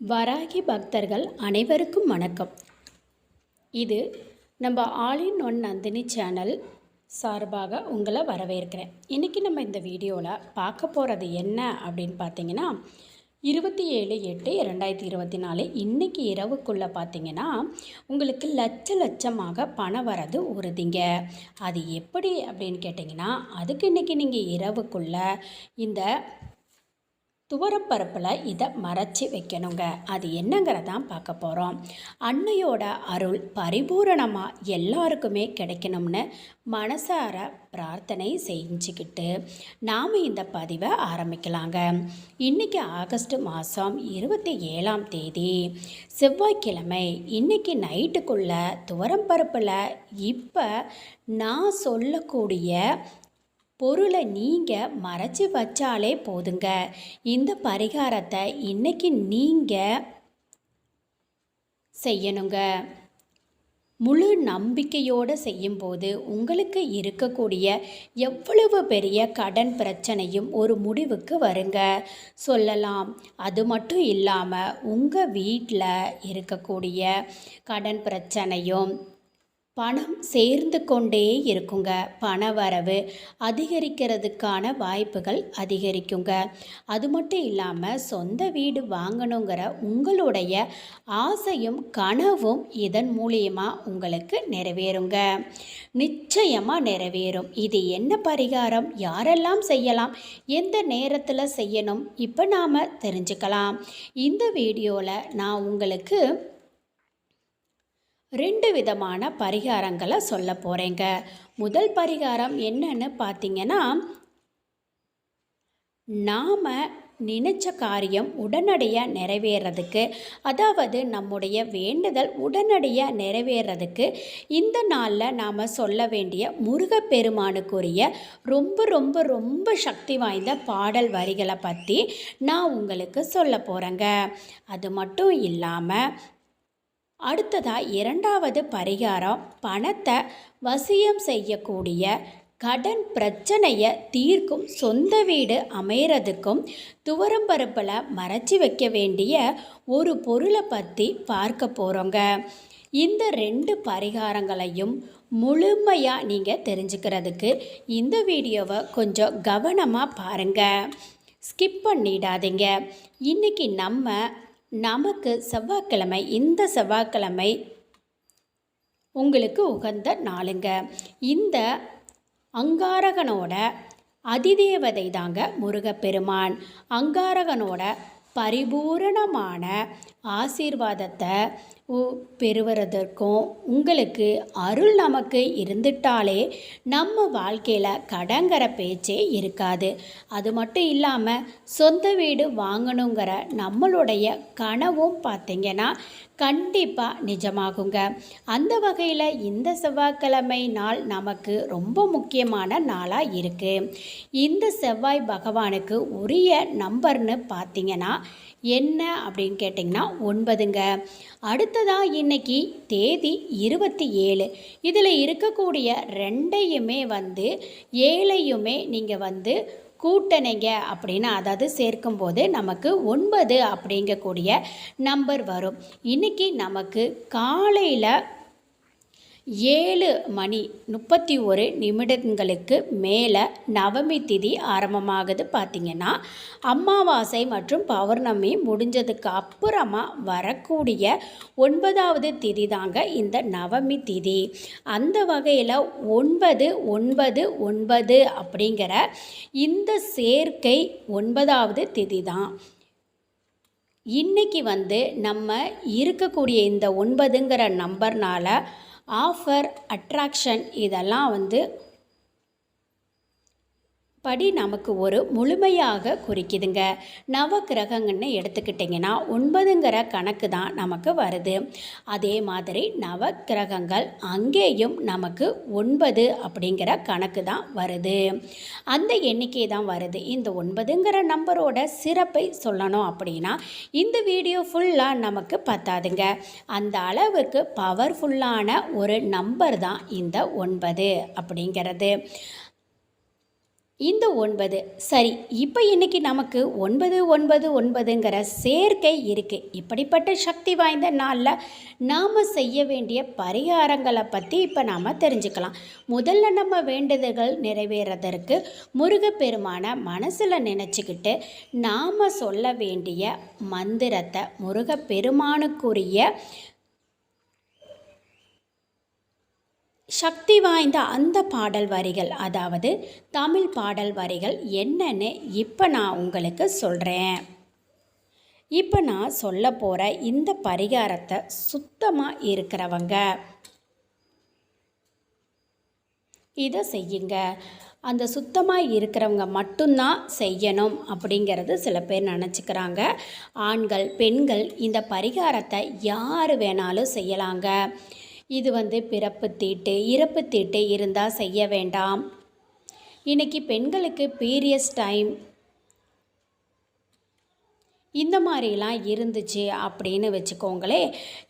வராகி பக்தர்கள் அனைவருக்கும் வணக்கம். இது நம்ம all in one Nandhini channel சார்பாக உங்களை வரவேற்கிறேன். இன்றைக்கி நம்ம இந்த வீடியோவில் பார்க்க போகிறது என்ன அப்படின்னு பார்த்தீங்கன்னா இருபத்தி ஏழு எட்டு ரெண்டாயிரத்தி இருபத்தி நாலு இன்றைக்கி இரவுக்குள்ளே பார்த்தீங்கன்னா உங்களுக்கு லட்ச லட்சமாக பணம் வரது உறுதிங்க. அது எப்படி அப்படின்னு கேட்டிங்கன்னா அதுக்கு இன்றைக்கி நீங்கள் இரவுக்குள்ளே இந்த துவரப்பருப்பில் இதை மறைச்சி வைக்கணுங்க. அது என்னங்கிறதான் பார்க்க போகிறோம் அன்னையோட அருள் பரிபூரணமாக எல்லாருக்குமே கிடைக்கணும்னு மனசார பிரார்த்தனை செஞ்சுக்கிட்டு நாம் இந்த பதிவை ஆரம்பிக்கலாங்க. இன்றைக்கி ஆகஸ்ட் மாதம் இருபத்தி ஏழாம் தேதி. செவ்வாய்க்கிழமை இன்றைக்கி நைட்டுக்குள்ளே துவரம்பருப்பில் இப்போ நான் சொல்லக்கூடிய பொருளை நீங்கள் மறைச்சி வச்சாலே போதுங்க. இந்த பரிகாரத்தை இன்னைக்கு நீங்கள் செய்யணுங்க. முழு நம்பிக்கையோடு செய்யும்போது உங்களுக்கு இருக்கக்கூடிய எவ்வளவு பெரிய கடன் பிரச்சனையும் ஒரு முடிவுக்கு வருங்க. சொல்லலாம். அது மட்டும் இல்லாமல் உங்கள் வீட்டில் இருக்கக்கூடிய கடன் பிரச்சனையும் பணம் சேர்ந்து கொண்டே இருக்குங்க. பண வரவு அதிகரிக்கிறதுக்கான வாய்ப்புகள் அதிகரிக்குங்க. அது மட்டும் இல்லாமல் சொந்த வீடு வாங்கணுங்கிற உங்களுடைய ஆசையும் கனவும் இதன் மூலியமாக உங்களுக்கு நிறைவேறுங்க. நிச்சயமாக நிறைவேறும். இது என்ன பரிகாரம்? யாரெல்லாம் செய்யலாம்? எந்த நேரத்தில் செய்யணும்? இப்போ நாம் தெரிஞ்சுக்கலாம். இந்த வீடியோவில் நான் உங்களுக்கு ரெண்டு விதமான பரிகாரங்களை சொல்ல போகிறேங்க முதல் பரிகாரம் என்னன்னு பார்த்தீங்கன்னா நாம் நினைச்ச காரியம் உடனடியாக நிறைவேறதுக்கு அதாவது நம்முடைய வேண்டுதல் உடனடியாக நிறைவேறதுக்கு இந்த நாளில் நாம் சொல்ல வேண்டிய முருகப்பெருமானுக்குரிய ரொம்ப ரொம்ப ரொம்ப சக்தி வாய்ந்த பாடல் வரிகளை பற்றி நான் உங்களுக்கு சொல்ல போகிறேங்க அது மட்டும் இல்லாமல் அடுத்ததாக இரண்டாவது பரிகாரம் பணத்தை வசியம் செய்யக்கூடிய கடன் பிரச்சனையை தீர்க்கும் சொந்த வீடு அமைகிறதுக்கும் துவரம்பருப்பில் மறைச்சி வைக்க வேண்டிய ஒரு பொருளை பற்றி பார்க்க போகிறோங்க இந்த ரெண்டு பரிகாரங்களையும் முழுமையாக நீங்கள் தெரிஞ்சுக்கிறதுக்கு இந்த வீடியோவை கொஞ்சம் கவனமாக பாருங்கள் ஸ்கிப் பண்ணிடாதீங்க. இன்றைக்கி நம்ம நமக்கு செவ்வாய்க்கிழமை இந்த செவ்வாய்க்கிழமை உங்களுக்கு உகந்த நாளுங்க. இந்த அங்காரகனோட அதிதேவதை தாங்க முருகப்பெருமான். அங்காரகனோட பரிபூரணமான ஆசீர்வாதத்தை பெறுவதற்கும் உங்களுக்கு அருள் நமக்கு இருந்துட்டாலே நம்ம வாழ்க்கையில் கடங்கிற பேச்சே இருக்காது. அது மட்டும் இல்லாமல் சொந்த வீடு வாங்கணுங்கிற நம்மளுடைய கனவும் பார்த்திங்கன்னா கண்டிப்பாக நிஜமாகுங்க. அந்த வகையில் இந்த செவ்வாய்க்கிழமை நாள் நமக்கு ரொம்ப முக்கியமான நாளாக இருக்குது இந்த செவ்வாய் பகவானுக்கு உரிய நம்பர்னு பார்த்தீங்கன்னா என்ன அப்படின்னு கேட்டிங்கன்னா ஒன்பதுங்க. அடுத்ததாக இன்னைக்கு தேதி இருபத்தி ஏழு. இதில் இருக்கக்கூடிய ரெண்டையுமே வந்து ஏழையுமே நீங்கள் வந்து கூட்டணிங்க அப்படின்னு அதாவது சேர்க்கும்போது நமக்கு ஒன்பது அப்படிங்கக்கூடிய நம்பர் வரும். இன்றைக்கி நமக்கு காலையில் ஏழு மணி முப்பத்தி ஒரு நிமிடங்களுக்கு மேலே நவமி திதி ஆரம்பமாகுது பார்த்திங்கன்னா அமாவாசை மற்றும் பௌர்ணமி முடிஞ்சதுக்கு அப்புறமா வரக்கூடிய ஒன்பதாவது திதி தாங்க இந்த நவமி திதி. அந்த வகையில் ஒன்பது ஒன்பது ஒன்பது அப்படிங்கிற இந்த சேர்க்கை ஒன்பதாவது திதி தான். இன்றைக்கி வந்து நம்ம இருக்கக்கூடிய இந்த ஒன்பதுங்கிற நம்பர்னால் ஆஃபர் அட்ராக்ஷன் இதெல்லாம் வந்து படி நமக்கு ஒரு முழுமையாக குறிக்குதுங்க. நவ கிரகங்கன்னு எடுத்துக்கிட்டிங்கன்னா ஒன்பதுங்கிற கணக்கு தான் நமக்கு வருது. அதே மாதிரி நவ கிரகங்கள் அங்கேயும் நமக்கு ஒன்பது அப்படிங்கிற கணக்கு தான் வருது. அந்த எண்ணிக்கை தான் வருது. இந்த ஒன்பதுங்கிற நம்பரோட சிறப்பை சொல்லணும் அப்படின்னா இந்த வீடியோ ஃபுல்லாக நமக்கு பத்தாதுங்க. அந்த அளவுக்கு பவர்ஃபுல்லான ஒரு நம்பர் தான் இந்த ஒன்பது அப்படிங்கிறது. இந்த ஒன்பது. சரி இப்போ இன்னைக்கு நமக்கு ஒன்பது ஒன்பது ஒன்பதுங்கிற சேர்க்கை இருக்குது இப்படிப்பட்ட சக்தி வாய்ந்த நாளில் நாம் செய்ய வேண்டிய பரிகாரங்களை பற்றி இப்போ நாம் தெரிஞ்சுக்கலாம். முதல்ல நம்ம வேண்டுதல்கள் நிறைவேறதற்கு முருகப்பெருமான மனசில் நினச்சிக்கிட்டு நாம் சொல்ல வேண்டிய மந்திரத்தை முருகப்பெருமானுக்குரிய சக்தி வாய்ந்த அந்த பாடல் வரிகள் அதாவது தமிழ் பாடல் வரிகள் என்னன்னு இப்போ நான் உங்களுக்கு சொல்கிறேன் இப்போ நான் சொல்ல போகிற இந்த பரிகாரத்தை சுத்தமாக இருக்கிறவங்க இதை செய்யுங்க. அந்த சுத்தமாக இருக்கிறவங்க மட்டும்தான் செய்யணும் அப்படிங்கிறது சில பேர் நினச்சிக்கிறாங்க. ஆண்கள் பெண்கள் இந்த பரிகாரத்தை யார் வேணாலும் செய்யலாங்க. இது வந்து பிறப்பு தீட்டு இறப்பு தீட்டு இருந்தால் செய்ய வேண்டாம். இன்றைக்கி பெண்களுக்கு பீரியஸ் டைம் இந்த மாதிரிலாம் இருந்துச்சு அப்படின்னு வச்சுக்கோங்களே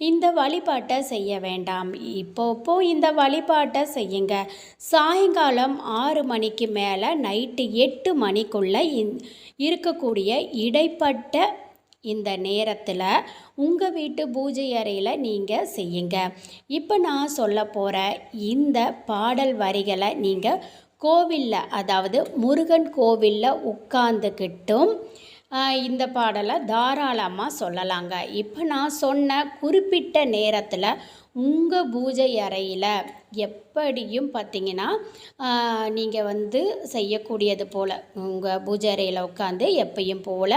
இந்த வழிபாட்டை செய்ய வேண்டாம். இப்போப்போ இந்த வழிபாட்டை செய்யுங்க. சாயங்காலம் ஆறு மணிக்கு மேலே நைட்டு எட்டு மணிக்குள்ளே இருக்கக்கூடிய இடைப்பட்ட இந்த நேரத்தில் உங்கள் வீட்டு பூஜை அறையில் நீங்கள் செய்யுங்க. இப்போ நான் சொல்ல போகிற இந்த பாடல் வரிகளை நீங்கள் கோவிலில் அதாவது முருகன் கோவிலில் உட்காந்துக்கிட்டும் இந்த பாடலை தாராளமாக சொல்லலாங்க. இப்போ நான் சொன்ன குறிப்பிட்ட நேரத்தில் உங்கள் பூஜை அறையில் எப்படியும் பார்த்தீங்கன்னா நீங்கள் வந்து செய்யக்கூடியது போல் உங்கள் பூஜை அறையில் உட்காந்து எப்பையும் போல்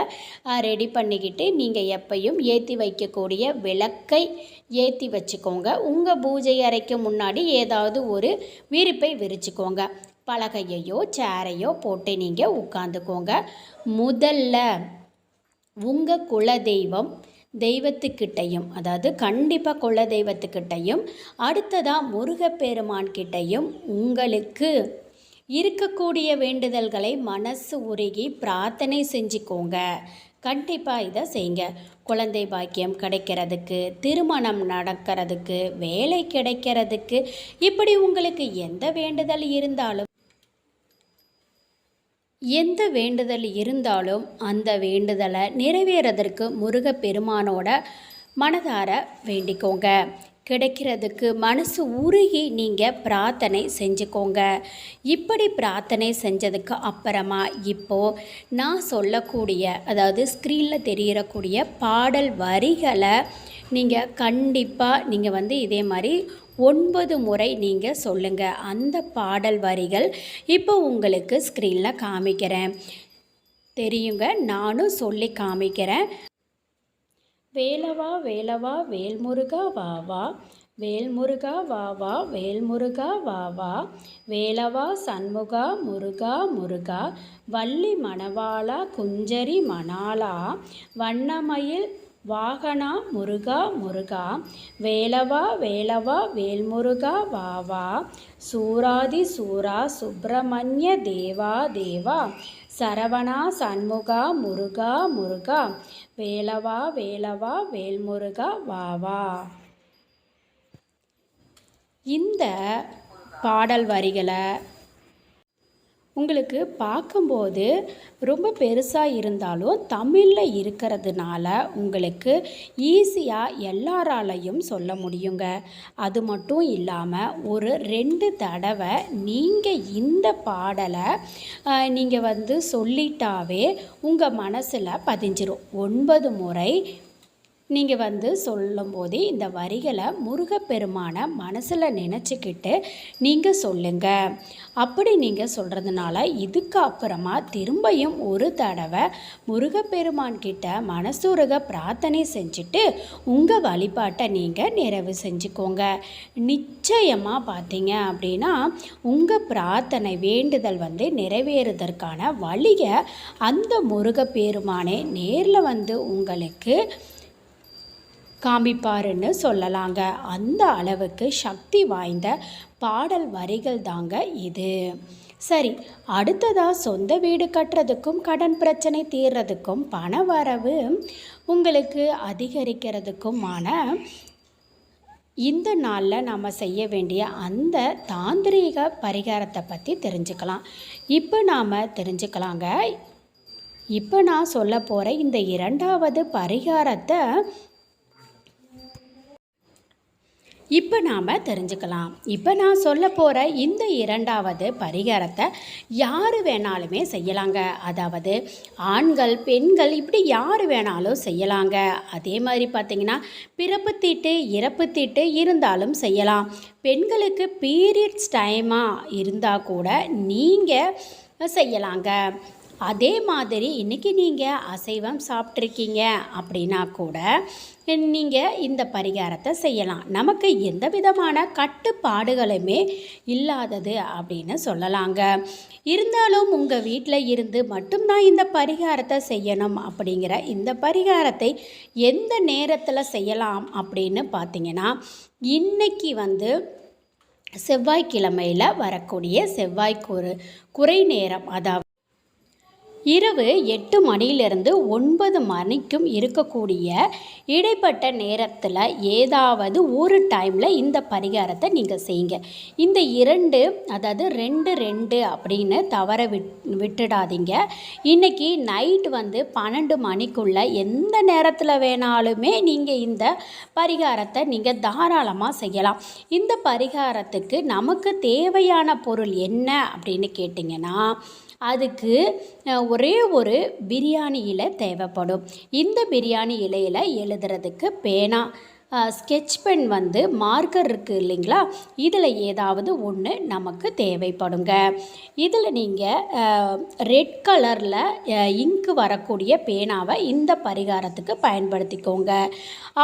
ரெடி பண்ணிக்கிட்டு நீங்கள் எப்பையும் ஏற்றி வைக்கக்கூடிய விளக்கை ஏற்றி வச்சுக்கோங்க. உங்கள் பூஜை அறைக்கு முன்னாடி ஏதாவது ஒரு விரிப்பை விரிச்சுக்கோங்க. பலகையையோ சேரையோ போட்டு நீங்கள் உட்காந்துக்கோங்க முதல்ல உங்கள் குலதெய்வம் தெய்வத்துக்கிட்டையும் அதாவது கண்டிப்பாக குல தெய்வத்துக்கிட்டையும் அடுத்ததாக முருகப்பெருமான் கிட்டையும் உங்களுக்கு இருக்கக்கூடிய வேண்டுதல்களை மனசு உருகி பிரார்த்தனை செஞ்சுக்கோங்க. கண்டிப்பாக இதை செய்யுங்க குழந்தை பாக்கியம் கிடைக்கிறதுக்கு திருமணம் நடக்கிறதுக்கு வேலை கிடைக்கிறதுக்கு இப்படி உங்களுக்கு எந்த வேண்டுதல் இருந்தாலும் எந்த வேண்டுதல் இருந்தாலும் அந்த வேண்டுதலை நிறைவேறதற்கு முருகப்பெருமானோட மனதார வேண்டிக்கோங்க. கிடைக்கிறதுக்கு மனசு உருகி நீங்கள் பிரார்த்தனை செஞ்சுக்கோங்க. இப்படி பிரார்த்தனை செஞ்சதுக்கு அப்புறமா இப்போது நான் சொல்லக்கூடிய அதாவது ஸ்க்ரீனில் தெரியக்கூடிய பாடல் வரிகளை நீங்கள் கண்டிப்பாக நீங்கள் வந்து இதே மாதிரி ஒன்பது முறை நீங்கள் சொல்லுங்கள் அந்த பாடல் வரிகள் இப்போ உங்களுக்கு ஸ்க்ரீனில் காமிக்கிறேன். தெரியுங்க நானும் சொல்லி காமிக்கிறேன். வேலவா வேலவா வேல்முருகா வா வா. வேல்முருகா வா வா. வேல்முருகா வா வா. வேலவா சண்முகா முருகா முருகா. வள்ளி மணவாளா குஞ்சரி மணாலா வண்ணமயில் வாகனா முருகா முருகா வேலவா வேலவா வேல்முருகா வாவா சூராதி சூரா சுப்பிரமணிய தேவா தேவா சரவணா சண்முகா முருகா முருகா வேலவா வேலவா வேல்முருகா வாவா. இந்த பாடல் வரிகளை உங்களுக்கு பார்க்கும்போது ரொம்ப பெருசாக இருந்தாலும் தமிழில் இருக்கிறதுனால உங்களுக்கு ஈஸியாக எல்லாராலையும் சொல்ல முடியுங்க. அது மட்டும் இல்லாமல் ஒரு ரெண்டு தடவை நீங்கள் இந்த பாடலை நீங்கள் வந்து சொல்லிட்டாவே உங்கள் மனசில் பதிஞ்சிரும். ஒன்பது முறை நீங்கள் வந்து சொல்லும்போது இந்த வரிகளை முருகப்பெருமான மனசில் நினச்சிக்கிட்டு நீங்கள் சொல்லுங்கள் அப்படி நீங்கள் சொல்கிறதுனால இதுக்கு அப்புறமா திரும்பியும் ஒரு தடவை முருகப்பெருமான் கிட்ட மனசுருக பிரார்த்தனை செஞ்சுட்டு உங்கள் வழிபாட்டை நீங்கள் நிறைவு செஞ்சுக்கோங்க. நிச்சயமாக பார்த்தீங்க அப்படின்னா உங்கள் பிரார்த்தனை வேண்டுதல் வந்து நிறைவேறுவதற்கான வழியை அந்த முருகப்பெருமானே நேரில் வந்து உங்களுக்கு காமிப்பாருன்னு சொல்லலாங்க. அந்த அளவுக்கு சக்தி வாய்ந்த பாடல் வரிகள் தாங்க இது. சரி அடுத்ததாக சொந்த வீடு கட்டுறதுக்கும் கடன் பிரச்சனை தீர்றதுக்கும் பண வரவு உங்களுக்கு அதிகரிக்கிறதுக்குமான இந்த நாளில் நம்ம செய்ய வேண்டிய அந்த தாந்திரீக பரிகாரத்தை பற்றி தெரிஞ்சுக்கலாம். இப்போ நாம் தெரிஞ்சுக்கலாங்க. இப்போ நான் சொல்ல போகிற இந்த இரண்டாவது பரிகாரத்தை இப்போ நாம் தெரிஞ்சுக்கலாம். இப்போ நான் சொல்ல போகிற இந்த இரண்டாவது பரிகாரத்தை யார் வேணாலுமே செய்யலாங்க. அதாவது ஆண்கள் பெண்கள் இப்படி யார் வேணாலும் செய்யலாங்க. அதே மாதிரி பார்த்திங்கன்னா பிறப்பு தீட்டு இறப்பு தீட்டு இருந்தாலும் செய்யலாம். பெண்களுக்கு பீரியட்ஸ் டைமாக இருந்தால் கூட நீங்கள் செய்யலாங்க. அதே மாதிரி இன்றைக்கி நீங்கள் அசைவம் சாப்பிட்ருக்கீங்க அப்படின்னா கூட நீங்கள் இந்த பரிகாரத்தை செய்யலாம். நமக்கு எந்த விதமான கட்டுப்பாடுகளுமே இல்லாதது அப்படின்னு சொல்லலாங்க. இருந்தாலும் உங்கள் வீட்டில் இருந்து மட்டும்தான் இந்த பரிகாரத்தை செய்யணும் அப்படிங்கிற இந்த பரிகாரத்தை எந்த நேரத்தில் செய்யலாம் அப்படின்னு பார்த்தீங்கன்னா இன்றைக்கி வந்து செவ்வாய்க்கிழமையில் வரக்கூடிய செவ்வாய் ஒரு குறை நேரம் அதாவது இரவு எட்டு மணியிலிருந்து ஒன்பது மணிக்கும் இருக்கக்கூடிய இடைப்பட்ட நேரத்தில் ஏதாவது ஒரு டைமில் இந்த பரிகாரத்தை நீங்கள் செய்யுங்க. இந்த இரண்டு அதாவது ரெண்டு ரெண்டு அப்படின்னு தவற விட் விட்டுடாதீங்க. இன்றைக்கி நைட் வந்து பன்னெண்டு மணிக்குள்ளே எந்த நேரத்தில் வேணாலுமே நீங்கள் இந்த பரிகாரத்தை நீங்கள் தாராளமாக செய்யலாம். இந்த பரிகாரத்துக்கு நமக்கு தேவையான பொருள் என்ன அப்படின்னு கேட்டிங்கன்னா அதுக்கு ஒரே ஒரு பிரியாணி இலை தேவைப்படும். இந்த பிரியாணி இலையில் எழுதுறதுக்கு பேனா. ஸ்கெட்ச் பென் வந்து மார்க்கர் இருக்குது இல்லைங்களா? இதில் ஏதாவது ஒன்று நமக்கு தேவைப்படுங்க. இதில் நீங்கள் ரெட் கலரில் இங்கு வரக்கூடிய பேனாவை இந்த பரிகாரத்துக்கு பயன்படுத்திக்கோங்க.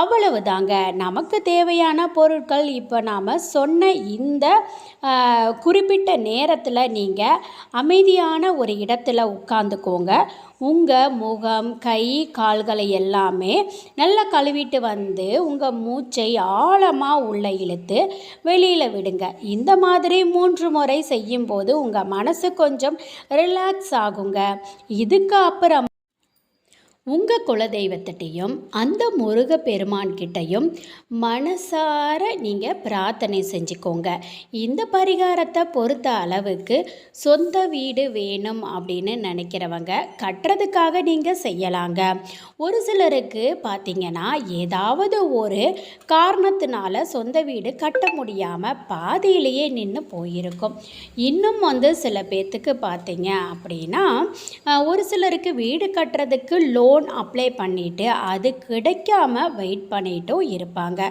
அவ்வளவு தாங்க நமக்கு தேவையான பொருட்கள் இப்போ நாம் சொன்ன இந்த குறிப்பிட்ட நேரத்தில் நீங்கள் அமைதியான ஒரு இடத்துல உட்காந்துக்கோங்க உங்கள் முகம் கை கால்களை எல்லாமே நல்லா கழுவிட்டு வந்து உங்கள் மூச்சை ஆழமாக உள்ளே இழுத்து வெளியில் விடுங்க. இந்த மாதிரி மூன்று முறை செய்யும்போது உங்கள் மனசு கொஞ்சம் ரிலாக்ஸ் ஆகுங்க. இதுக்கு அப்புறம் உங்கள் குலதெய்வத்திட்டையும் அந்த முருக பெருமான்கிட்டையும் மனசார நீங்கள் பிரார்த்தனை செஞ்சுக்கோங்க. இந்த பரிகாரத்தை பொறுத்த அளவுக்கு சொந்த வீடு வேணும் அப்படின்னு நினைக்கிறவங்க கட்டுறதுக்காக நீங்கள் செய்யலாங்க. ஒரு சிலருக்கு பார்த்திங்கன்னா ஏதாவது ஒரு காரணத்தினால சொந்த வீடு கட்ட முடியாமல் பாதியிலேயே நின்று போயிருக்கும். இன்னும் வந்து சில பேர்த்துக்கு பார்த்தீங்க அப்படின்னா ஒரு சிலருக்கு வீடு கட்டுறதுக்கு லோன் லோன் அப்ளை பண்ணிவிட்டு அது கிடைக்காம வெயிட் பண்ணிட்டும் இருப்பாங்க.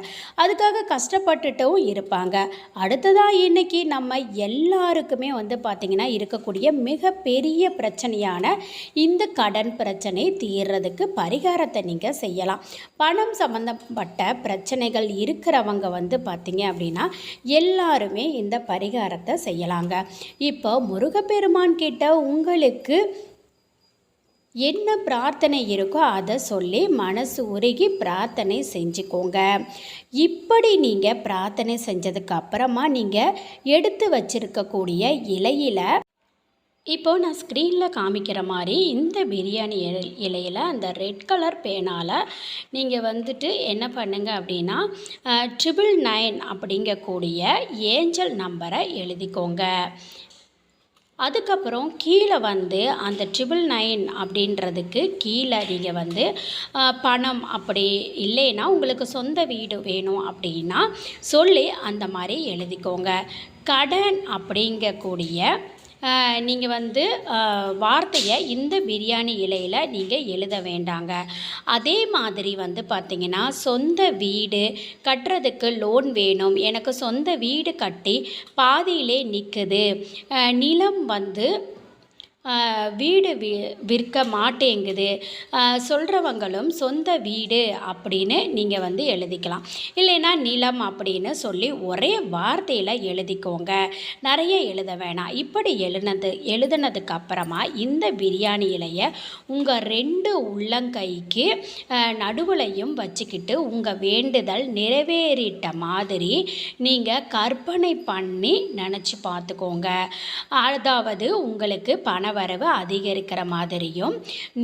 அதுக்காக கஷ்டப்பட்டுட்டும் இருப்பாங்க. அடுத்ததாக இன்றைக்கி நம்ம எல்லாருக்குமே வந்து பார்த்திங்கன்னா இருக்கக்கூடிய மிகப்பெரிய பிரச்சனையான இந்த கடன் பிரச்சனை தீர்றதுக்கு பரிகாரத்தை நீங்கள் செய்யலாம். பணம் சம்மந்தப்பட்ட பிரச்சனைகள் இருக்கிறவங்க வந்து பார்த்திங்க அப்படின்னா எல்லாருமே இந்த பரிகாரத்தை செய்யலாங்க. இப்போ முருகப்பெருமான் கிட்ட உங்களுக்கு என்ன பிரார்த்தனை இருக்கோ அதை சொல்லி மனசு உருகி பிரார்த்தனை செஞ்சுக்கோங்க. இப்படி நீங்கள் பிரார்த்தனை செஞ்சதுக்கு அப்புறமா நீங்கள் எடுத்து வச்சிருக்கக்கூடிய இலையில் இப்போது நான் ஸ்க்ரீனில் காமிக்கிற மாதிரி இந்த பிரியாணி இலையில் அந்த ரெட் கலர் பேனால் நீங்கள் வந்துட்டு என்ன பண்ணுங்க அப்படின்னா ட்ரிபிள் நைன் அப்படிங்கக்கூடிய ஏஞ்சல் நம்பரை எழுதிக்கோங்க. அதுக்கப்புறம் கீழே வந்து அந்த ட்ரிபிள் நைன் அப்படின்றதுக்கு கீழே நீங்கள் வந்து பணம் அப்படி இல்லைன்னா உங்களுக்கு சொந்த வீடு வேணும் அப்படின்னா சொல்லி அந்த மாதிரி எழுதிக்கோங்க. கடன் அப்படிங்கக்கூடிய நீங்கள் வந்து வார்த்தையை இந்த பிரியாணி இலையில் நீங்கள் எழுத வேண்டாங்க. அதே மாதிரி வந்து பார்த்திங்கன்னா சொந்த வீடு கட்டுறதுக்கு லோன் வேணும். எனக்கு சொந்த வீடு கட்டி பாதியிலே நிற்குது நிலம் வந்து வீடு வி விற்க மாட்டேங்குது. சொல்கிறவங்களும் சொந்த வீடு அப்படின்னு நீங்கள் வந்து எழுதிக்கலாம். இல்லைன்னா நிலம் அப்படின்னு சொல்லி ஒரே வார்த்தையில் எழுதிக்கோங்க. நிறைய எழுத வேணாம். இப்படி எழுனது எழுதுனதுக்கு அப்புறமா இந்த பிரியாணி இலையை உங்கள் ரெண்டு உள்ளங்கைக்கு நடுவுலையும் வச்சுக்கிட்டு உங்கள் வேண்டுதல் நிறைவேறிட்ட மாதிரி நீங்கள் கற்பனை பண்ணி நினச்சி பார்த்துக்கோங்க. அதாவது உங்களுக்கு பண பணவரவு அதிகரிக்கிற மாதிரியும்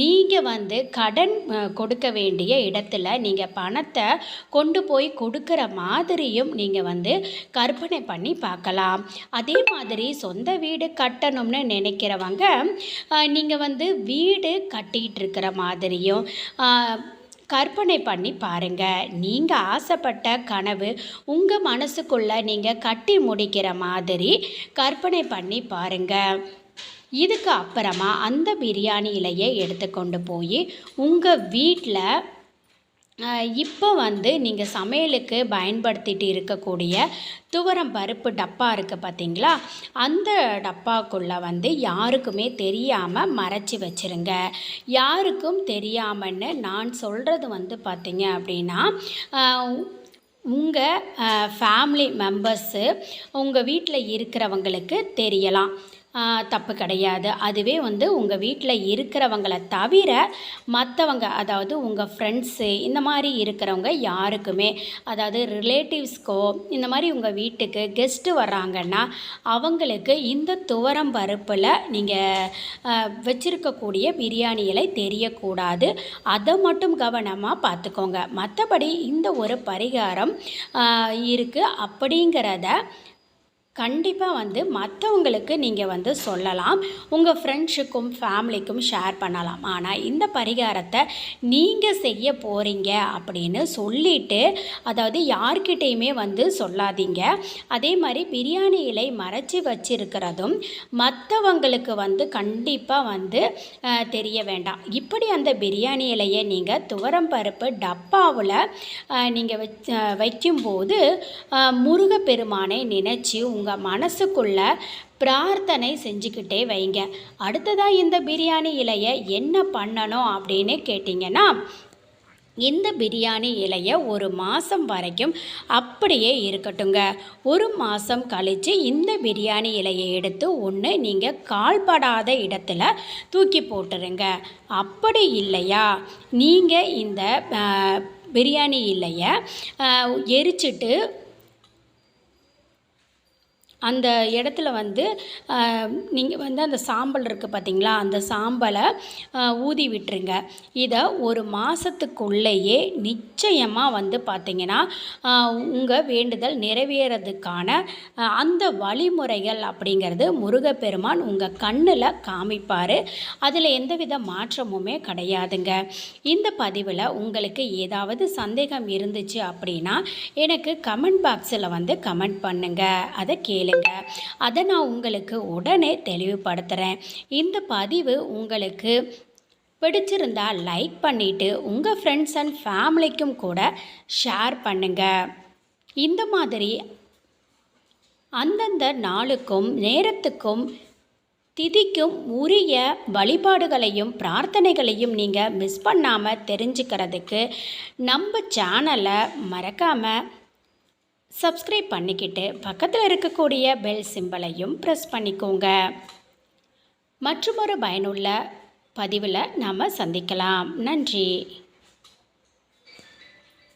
நீங்கள் வந்து கடன் கொடுக்க வேண்டிய இடத்துல நீங்கள் பணத்தை கொண்டு போய் கொடுக்குற மாதிரியும் நீங்கள் வந்து கற்பனை பண்ணி பார்க்கலாம். அதே மாதிரி சொந்த வீடு கட்டணும்னு நினைக்கிறவங்க நீங்கள் வந்து வீடு கட்டிகிட்டு இருக்கிற மாதிரியும் கற்பனை பண்ணி பாருங்க. நீங்கள் ஆசைப்பட்ட கனவு உங்கள் மனசுக்குள்ள நீங்கள் கட்டி முடிக்கிற மாதிரி கற்பனை பண்ணி பாருங்க. இதுக்கு அப்புறமா அந்த பிரியாணி இலையை எடுத்துக்கொண்டு போய் உங்கள் வீட்டில் இப்போ வந்து நீங்கள் சமையலுக்கு பயன்படுத்திட்டு இருக்கக்கூடிய துவரம் பருப்பு டப்பா இருக்குது பார்த்தீங்களா அந்த டப்பாக்குள்ளே வந்து யாருக்குமே தெரியாமல் மறைச்சி வச்சிருங்க. யாருக்கும் தெரியாமன்னு நான் சொல்கிறது வந்து பார்த்தீங்க அப்படின்னா உங்கள் ஃபேமிலி மெம்பர்ஸு உங்கள் வீட்டில் இருக்கிறவங்களுக்கு தெரியலாம். தப்பு கிடையாது. அதுவே வந்து உங்கள் வீட்டில் இருக்கிறவங்கள தவிர மற்றவங்க அதாவது உங்கள் ஃப்ரெண்ட்ஸு இந்த மாதிரி இருக்கிறவங்க யாருக்குமே அதாவது ரிலேட்டிவ்ஸ்க்கோ இந்த மாதிரி உங்கள் வீட்டுக்கு கெஸ்ட்டு வர்றாங்கன்னா அவங்களுக்கு இந்த துவரம் பருப்பில் நீங்கள் வச்சுருக்கக்கூடிய பிரியாணி இலை தெரியக்கூடாது. அதை மட்டும் கவனமாக பார்த்துக்கோங்க மற்றபடி இந்த ஒரு பரிகாரம் இருக்குது அப்படிங்கிறத கண்டிப்பாக வந்து மற்றவங்களுக்கு நீங்கள் வந்து சொல்லலாம். உங்கள் ஃப்ரெண்ட்ஸுக்கும் ஃபேமிலிக்கும் ஷேர் பண்ணலாம். ஆனால் இந்த பரிகாரத்தை நீங்கள் செய்ய போகிறீங்க அப்படின்னு சொல்லிட்டு அதாவது யார்கிட்டேயுமே வந்து சொல்லாதீங்க. அதே மாதிரி பிரியாணி இலை மறைச்சி வச்சிருக்கிறதும் மற்றவங்களுக்கு வந்து கண்டிப்பாக வந்து தெரிய வேண்டாம். இப்படி அந்த பிரியாணி இலையை நீங்கள் துவரம் பருப்பு டப்பாவில் நீங்கள் வச் வைக்கும்போது முருகப்பெருமானை நினச்சி உங்கள் உங்கள் மனசுக்குள்ள பிரார்த்தனை செஞ்சுக்கிட்டே வைங்க. அடுத்ததாக இந்த பிரியாணி இலையை என்ன பண்ணணும் அப்படின்னு கேட்டிங்கன்னா இந்த பிரியாணி இலையை ஒரு மாதம் வரைக்கும் அப்படியே இருக்கட்டுங்க ஒரு மாதம் கழித்து இந்த பிரியாணி இலையை எடுத்து ஒன்று நீங்கள் கால்படாத இடத்துல தூக்கி போட்டுருங்க. அப்படி இல்லையா? நீங்கள் இந்த பிரியாணி இலையை எரிச்சிட்டு அந்த இடத்துல வந்து நீங்கள் வந்து அந்த சாம்பல் இருக்குது பார்த்தீங்களா அந்த சாம்பலை ஊதி விட்டுருங்க. இதை ஒரு மாதத்துக்குள்ளேயே நிச்சயமாக வந்து பார்த்தீங்கன்னா உங்கள் வேண்டுதல் நிறைவேறதுக்கான அந்த வழிமுறைகள் அப்படிங்கிறது முருகப்பெருமான் உங்கள் கண்ணில் காமிப்பார். அதில் எந்தவித மாற்றமுமே கிடையாதுங்க. இந்த பதிவில் உங்களுக்கு ஏதாவது சந்தேகம் இருந்துச்சு அப்படின்னா எனக்கு கமெண்ட் பாக்ஸில் வந்து கமெண்ட் பண்ணுங்கள் அதை கேளுங்க. அதை நான் உங்களுக்கு உடனே தெளிவுபடுத்துகிறேன் இந்த பதிவு உங்களுக்கு பிடிச்சிருந்தா லைக் பண்ணிவிட்டு உங்கள் ஃப்ரெண்ட்ஸ் அண்ட் ஃபேமிலிக்கும் கூட ஷேர் பண்ணுங்கள் இந்த மாதிரி அந்தந்த நாளுக்கும் நேரத்துக்கும் திதிக்கும் உரிய வழிபாடுகளையும் பிரார்த்தனைகளையும் நீங்கள் மிஸ் பண்ணாமல் தெரிஞ்சுக்கிறதுக்கு நம்ம சேனலை மறக்காமல் சப்ஸ்கிரைப் பண்ணிக்கிட்டு பக்கத்தில் இருக்கக்கூடிய பெல் சிம்பலையும் ப்ரெஸ் பண்ணிக்கோங்க. மற்றொரு பயனுள்ள பதிவில் நாம் சந்திக்கலாம். நன்றி.